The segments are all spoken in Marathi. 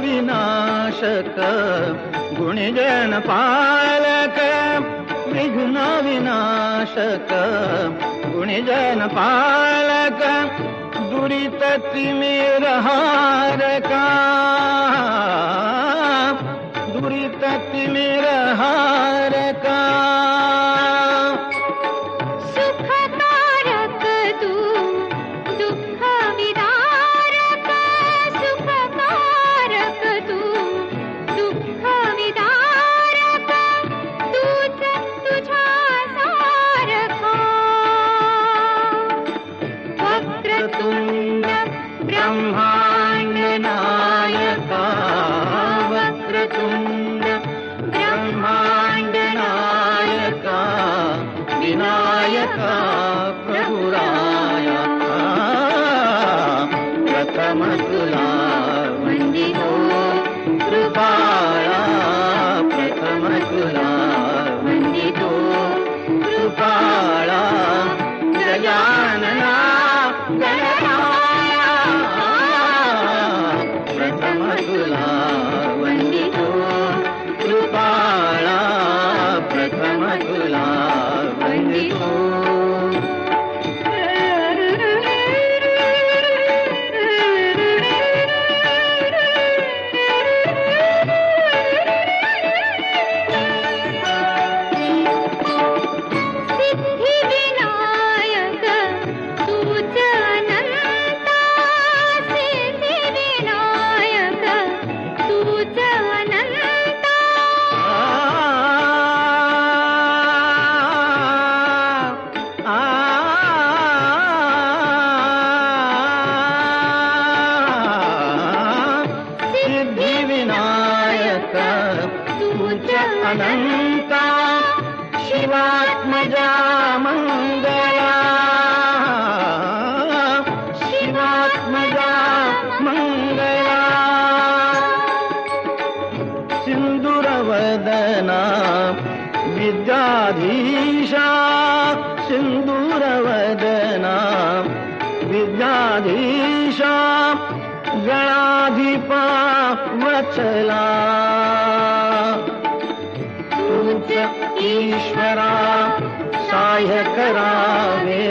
विनाशक गुणिजनपालक पालक निघुनविनाशक गुणिजनपालक पालक दुरितमेरहार तुङ्ग ब्रह्मा प्रथम गुलाब बंदिशों सिद्धिविनायक तुझ अनंता शिवात्मजा मंगला। शिवात्मजा मंगला। सिंदूरवदना विद्याधीशा सिंदूरवदना विद्याधीशा गणाधिपा वचला। ईश्वरा साह्य करावे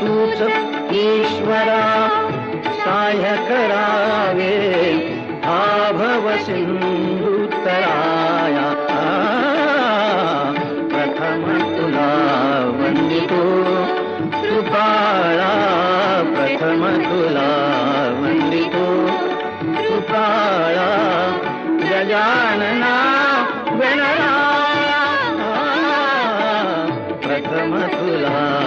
तूच ईश्वरा साह्य करावे आभव सिंधुतराया प्रथम तुला वंदितो कृपाळा प्रथम तुला भ्रम तुला